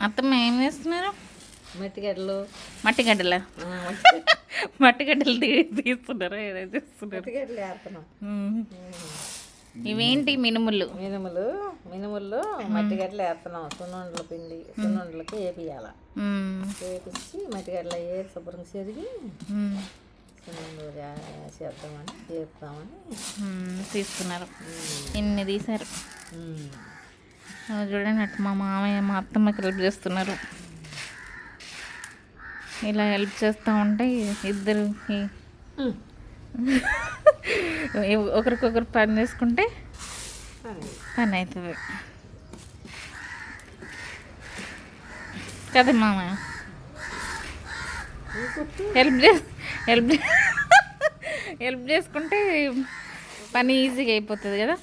అత్తమ్మ ఏం చేస్తున్నారు? మట్టిగడ్డలు. మట్టి గడ్డల ఆ, మట్టి గడ్డలు తీ- తీస్తున్నారా? ఏదైతే చేస్తున్నారు? మట్టిగడ్డలు. ఇవేంటి మినుములు? మినుములు మినుముల్లో మట్టిగడ్డలు వేస్తున్నాం సున్నుండల పిండి సున్నుండలకి వేపియాల. వేపించి మట్టిగడ్డలు వేసి శుభ్రం చెరిగి. సున్నుండలు చేద్దామని చేస్తామని. ఉమ్. తీస్తున్నారు. ఇన్ని తీశారు. చూడండి అటు మా మామయ్య మా అత్తమ్మకి హెల్ప్ చేస్తున్నారు. ఇలా హెల్ప్ చేస్తూ ఉంటే ఇద్దరు. ఒకరికొకరు పని చేసుకుంటే. పని. అవుతుంది. కదా మామయ్య? హెల్ప్ చే హెల్ప్ హెల్ప్ చేసుకుంటే పని ఈజీగా అయిపోతుంది కదా?